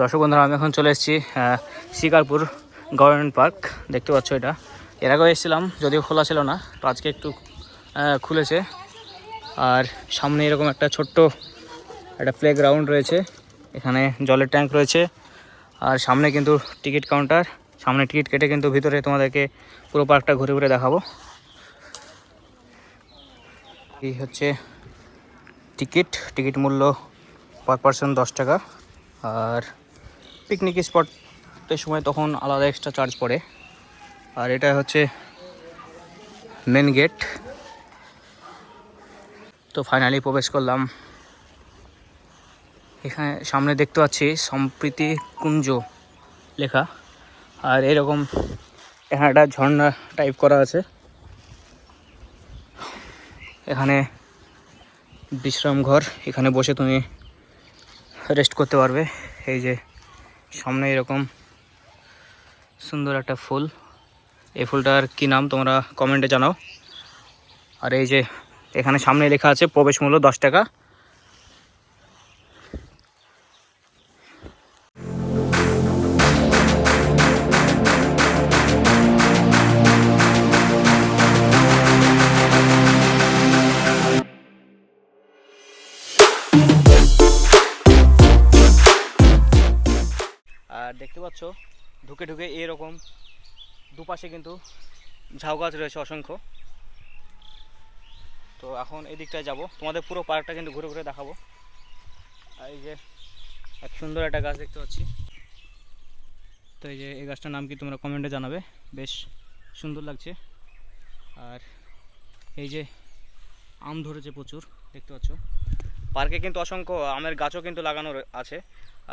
দর্শক বন্ধুরা, আমি এখন চলে এসেছি শিকারপুর গভর্নমেন্ট পার্ক। দেখতে পাচ্ছ এটা। এর আগেও এসেছিলাম, যদিও খোলা ছিল না, তো আজকে একটু খুলেছে। আর সামনে এরকম একটা ছোট্ট একটা প্লে গ্রাউন্ড রয়েছে, এখানে জলের ট্যাঙ্ক রয়েছে। আর সামনে কিন্তু টিকিট কাউন্টার সামনে টিকিট কেটে কিন্তু ভিতরে তোমাদেরকে পুরো পার্কটা ঘুরে ঘুরে দেখাবো। এই হচ্ছে টিকিট টিকিট মূল্য পার পার্সন দশ টাকা। আর পিকনিক স্পটের সময় তখন আলাদা এক্সট্রা চার্জ পড়ে। আর এটা হচ্ছে মেন গেট তো ফাইনালি প্রবেশ করলাম। এখানে সামনে দেখতে পাচ্ছি সম্প্রীতি কুঞ্জ লেখা। আর এরকম এখানে একটা ঝর্ণা টাইপ করা আছে। এখানে বিশ্রাম ঘর এখানে বসে তুমি রেস্ট করতে পারবে। এই যে সামনে এরকম সুন্দর একটা ফুল। এই ফুলটার কি নাম তোমরা কমেন্টে জানাও। আর এই যে এখানে সামনে লেখা আছে প্রবেশ মূল্য দশ টাকা। আর দেখতে পাচ্ছ, ঢুকে ঢুকে এরকম দুপাশে কিন্তু ঝাউ গাছ রয়েছে অসংখ্য। তো এখন এদিকটায় যাব। তোমাদের পুরো পার্কটা কিন্তু ঘুরে ঘুরে দেখাবো। আর এই যে এক সুন্দর একটা গাছ দেখতে পাচ্ছি। তো এই যে এই গাছটার নাম কি তোমরা কমেন্টে জানাবে। বেশ সুন্দর লাগছে। আর এই যে আম ধরেছে প্রচুর, দেখতে পাচ্ছ। পার্কে কিন্তু অসংখ্য আমের গাছও কিন্তু লাগানো আছে।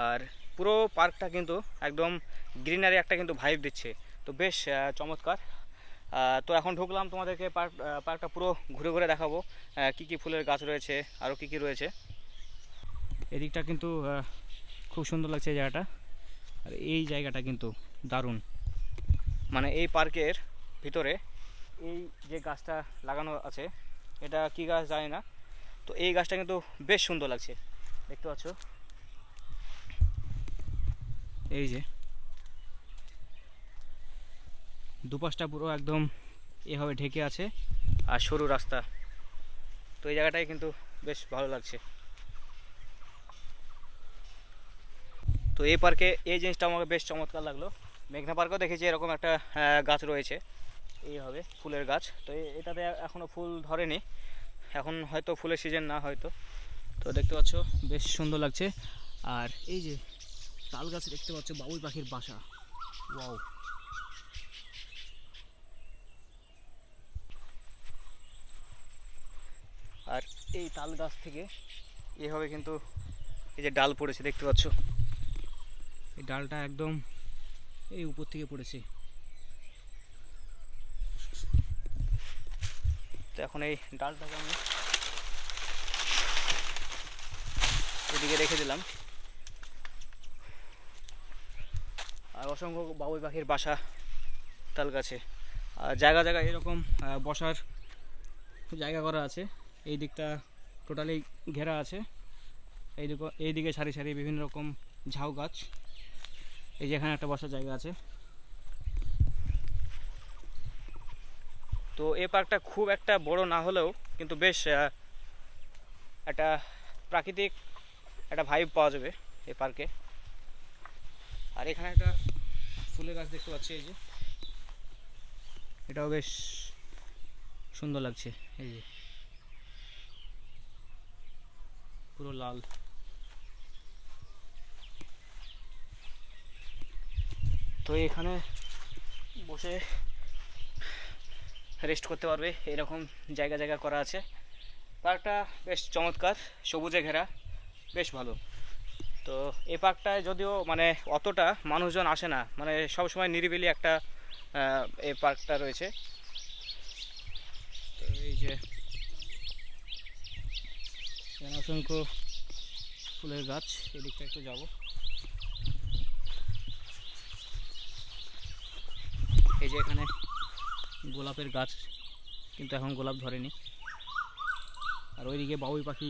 আর পুরো পার্কটা কিন্তু একদম গ্রিনারি একটা কিন্তু ভাইব দিচ্ছে। তো বেশ চমৎকার। তো এখন ঢুকলাম তোমাদেরকে পার্ক পার্কটা পুরো ঘুরে ঘুরে দেখাবো। কি কি ফুলের গাছ রয়েছে আরও কি কি রয়েছে। এদিকটা কিন্তু খুব সুন্দর লাগছে জায়গাটা। আর এই জায়গাটা কিন্তু দারুণ। মানে এই পার্কের ভিতরে এই যে গাছটা লাগানো আছে, এটা কি গাছ জানি না। তো এই গাছটা কিন্তু বেশ সুন্দর লাগছে। দেখতে পাচ্ছ? এই যে। দুপাশটা পুরো একদম এভাবে ঢেকে আছে আর সরু রাস্তা। তো এই জায়গাটাই কিন্তু বেশ ভালো লাগছে। তো এই পার্কে এই জিনিসটা আমাকে বেশ চমৎকার লাগল। মেঘনা পার্কেও দেখেছি এরকম একটা গাছ রয়েছে। এইভাবে ফুলের গাছ। তো এটাতে এখনও ফুল ধরেনি। এখন হয়তো ফুলের সিজন না হয়তো। তো দেখতে পাচ্ছ, বেশ সুন্দর লাগছে। আর এই যে তাল গাছ দেখতে পাচ্ছ বাবুই পাখির বাসা। ওয়াও আর এই তাল গাছ থেকে এভাবে কিন্তু এই যে ডাল পড়েছে দেখতে পাচ্ছ? এই ডালটা একদম এই উপর থেকে পড়েছে। তো এখন এই ডালটাকে আমি এদিকে রেখে দিলাম। আর অসংখ্য বাবুই পাখির বাসা তাল গাছে আর জায়গা জায়গা এরকম বসার জায়গা করা আছে। এই দিকটা টোটালি ঘেরা আছে। এই দিকে এই দিকে সারি সারি বিভিন্ন রকম ঝাউ গাছ। এই যে এখানে একটা বসার জায়গা আছে। তো এই পার্কটা খুব একটা বড় না হলেও কিন্তু বেশ একটা প্রাকৃতিক একটা ভাইব পাওয়া যাবে এই পার্কে। আর এখানে একটা ফুলের গাছ দেখতে পাচ্ছি, এই যে। এটাও বেশ সুন্দর লাগছে, এই যে। পুরো লাল। তো এখানে বসে রেস্ট করতে পারবে, এরকম জায়গা জায়গা করা আছে। পার্কটা বেশ চমৎকার, সবুজে ঘেরা, বেশ ভালো। তো এই পার্কটায় যদিও মানে অতটা মানুষজন আসে না মানে সব সময় নিরিবিলি একটা এই পার্কটা রয়েছে। তো এই যে অসংখ্য ফুলের গাছ, এদিকটা একটু যাব। এই যে এখানে গোলাপের গাছ, কিন্তু এখন গোলাপ ধরেনি। আর ওইদিকে বাবুই পাখি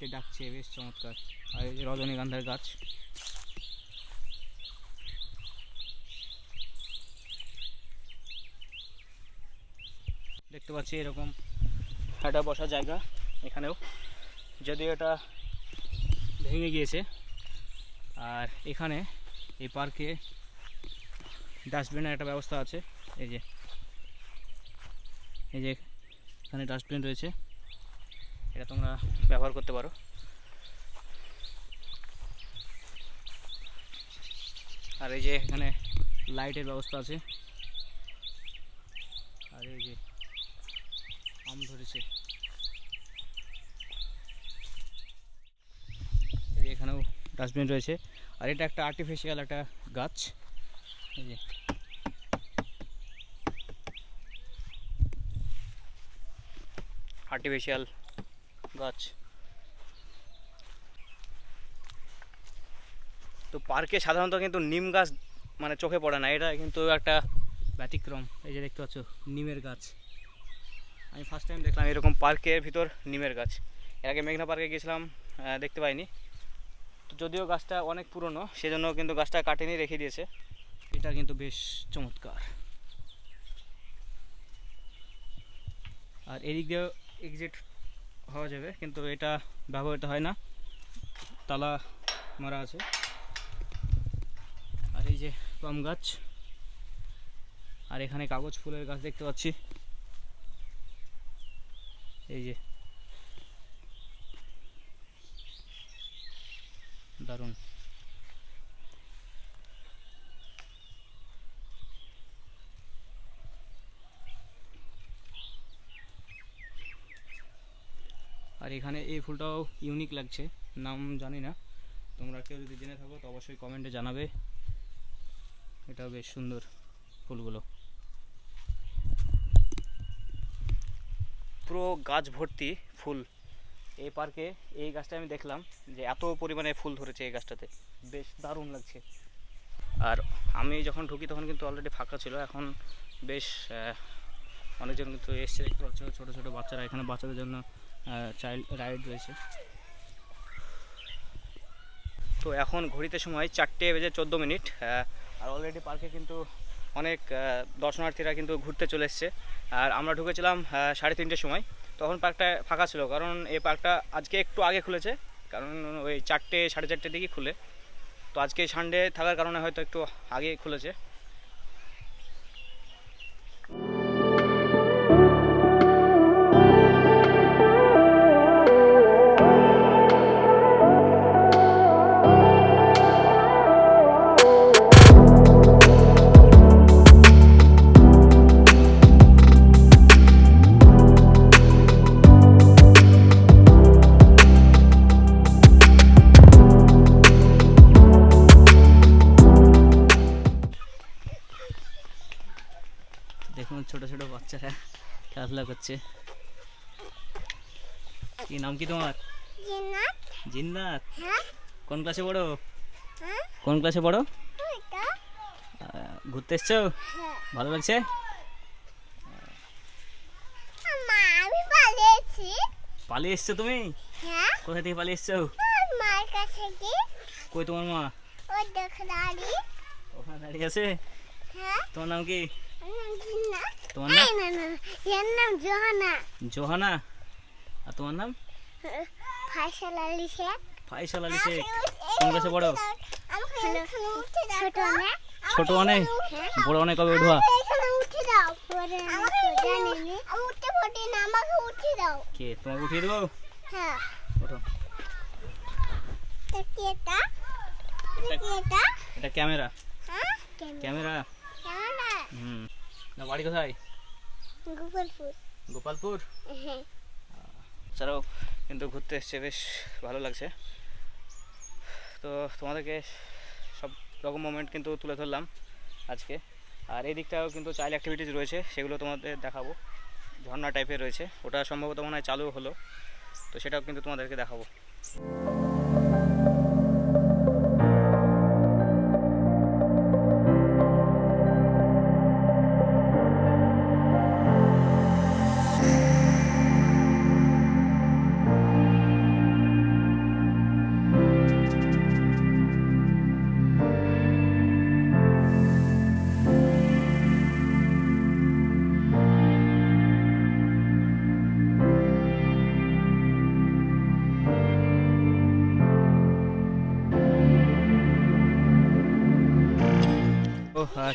দেখতে ডাকছে, বেশ চমৎকার। আর এই যে রজনীগন্ধার গাছ। দেখতে পাচ্ছি এরকম একটা বসার জায়গা এখানেও। যদিও এটা ভেঙে গিয়েছে। আর এখানে এই পার্কে ডাস্টবিনের একটা ব্যবস্থা আছে। এই যে এই যে এখানে ডাস্টবিন রয়েছে। এটা তোমরা ব্যবহার করতে পারো। আর এই যে এখানে লাইটের ব্যবস্থা আছে। আর এই যে আম ধরেছে। এই যে এখানেও ডাস্টবিন রয়েছে। আর এটা একটা আর্টিফিশিয়াল একটা গাছ। এই যে। আর্টিফিশিয়াল গাছ। তো পার্কে সাধারণত কিন্তু নিম গাছ মানে চোখে পড়ে না, এটা কিন্তু একটা ব্যতিক্রম। এই যে দেখতে পাচ্ছ, নিমের গাছ। আমি ফার্স্ট টাইম দেখলাম এরকম পার্কের ভিতর নিমের গাছ। এর আগে মেঘনা পার্কে গেছিলাম দেখতে পাইনি। তো যদিও গাছটা অনেক পুরনো, সেজন্য কিন্তু গাছটা কাটেনি, রেখে দিয়েছে। এটা কিন্তু বেশ চমৎকার। আর এদিক দিয়েও এক্সিট হওয়া যাবে, কিন্তু এটা ব্যবহৃত হয় না। তালা মারা আছে। আর এই যে পাম গাছ, আর এখানে কাগজ ফুলের গাছ দেখতে পাচ্ছি। এই যে। দারুণ। আর এখানে এই ফুলটাও ইউনিক লাগছে, নাম জানি না। তোমরা কেউ যদি জেনে থাকো, তো অবশ্যই কমেন্টে জানাবে। এটাও বেশ সুন্দর ফুলগুলো। পুরো গাছ ভর্তি ফুল। এই পার্কে এই গাছটা আমি দেখলাম যে এত পরিমাণে ফুল ধরেছে এই গাছটাতে। বেশ দারুণ লাগছে। আর আমি যখন ঢুকি তখন কিন্তু অলরেডি ফাঁকা ছিল, এখন বেশ অনেকজন কিন্তু এসছে দেখতে পাচ্ছ, ছোটো ছোটো বাচ্চারা এখানে বাচ্চাদের জন্য চাইল্ড রাইড রয়েছে। তো এখন ঘড়িতে সময় চারটে বেজে চোদ্দ মিনিট আর অলরেডি পার্কে কিন্তু অনেক দর্শনার্থীরা কিন্তু ঘুরতে চলে এসছে। আর আমরা ঢুকেছিলাম সাড়ে তিনটের সময়। তখন পার্কটা ফাঁকা ছিল, কারণ এই পার্কটা আজকে একটু আগে খুলেছে, কারণ ওই চারটে, সাড়ে চারটের দিকে খুলে। তো আজকে সানডে থাকার কারণে হয়তো একটু আগে খুলেছে। দেখুন ছোট ছোট বাচ্চারা খেলাধুলা করছে। কি নাম কি তোমার? জিন্নাত। হ্যাঁ। কোন ক্লাসে পড়ো? হ্যাঁ। কোন ক্লাসে পড়ো? ঘুরতে এসছো? হ্যাঁ। ভালো লাগছে? পালিয়ে এসছো তুমি? কোথা থেকে পালিয়ে এসছো? মার কাছে কি কই তোমার মা? ওখানে দাঁড়িয়ে আছে? তোমার নাম কি? তোমার নাম? না না এর নাম জোহানা। জোহানা? আর তোমার নাম? ফাইসাল আলী শেখ। ফাইসাল আলী শেখ। কোন ক্লাসে পড়ো? ছোট অনেক। ছোট অনেক? বড় অনেক কবে উঠবা? কে? তোমাকে উঠিয়ে দেবো? হ্যাঁ। ওঠো। এটা ক্যামেরা। হ্যাঁ? ক্যামেরা। হুম। না বাড়ি কোথায়? গোপালপুর। গোপালপুর? হ্যাঁ। এছাড়াও কিন্তু ঘুরতে এসছে বেশ ভালো লাগছে। তো তোমাদেরকে সব রকম মোমেন্ট কিন্তু তুলে ধরলাম আজকে। আর এই দিকটাও কিন্তু চাইল্ড অ্যাক্টিভিটিস রয়েছে সেগুলো তোমাদের দেখাবো। ঝর্ণা টাইপের রয়েছে। ওটা সম্ভবত মনে হয় চালু হলো তো সেটাও কিন্তু তোমাদেরকে দেখাবো।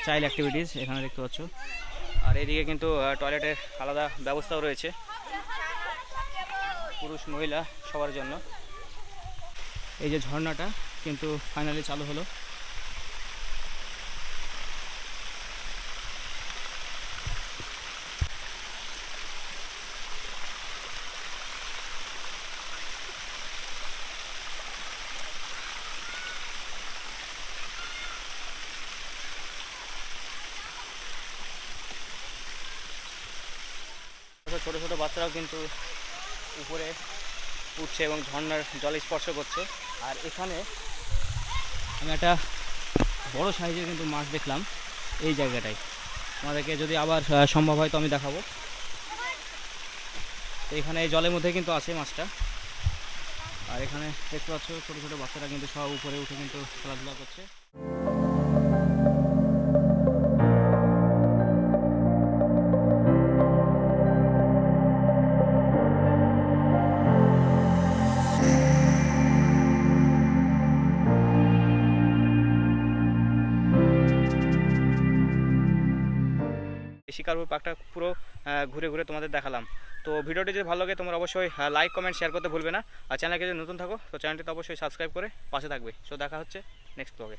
চাইল্ড অ্যাক্টিভিটিস এখানে দেখতে পাচ্ছ। আর এদিকে কিন্তু টয়লেটের আলাদা ব্যবস্থাও রয়েছে। পুরুষ, মহিলা সবার জন্য। এই যে ঝর্ণাটা কিন্তু ফাইনালি চালু হলো। ছোটো ছোটো বাচ্চারাও কিন্তু উপরে উঠছে এবং ঝর্নার জলে স্পর্শ করছে। আর এখানে আমি একটা বড় সাইজের কিন্তু মাছ দেখলাম এই জায়গাটায়। আমাদেরকে যদি আবার সম্ভব হয় তো আমি দেখাবো। এখানে এই জলের মধ্যে কিন্তু আছে মাছটা। আর এখানে দেখতে পাচ্ছ ছোটো ছোটো বাচ্চারা কিন্তু সব উপরে উঠে কিন্তু খেলাধুলা করছে। শিকারপুর পার্কটা পুরো ঘুরে ঘুরে তোমাদের দেখালাম। তো ভিডিওটি যদি ভালো লাগে, তোমরা অবশ্যই লাইক কমেন্ট শেয়ার করতে ভুলবে না। আর চ্যানেলকে যদি নতুন থাকো, তো চ্যানেলটি অবশ্যই সাবস্ক্রাইব করে পাশে থাকবে। সো দেখা হচ্ছে নেক্সট ব্লগে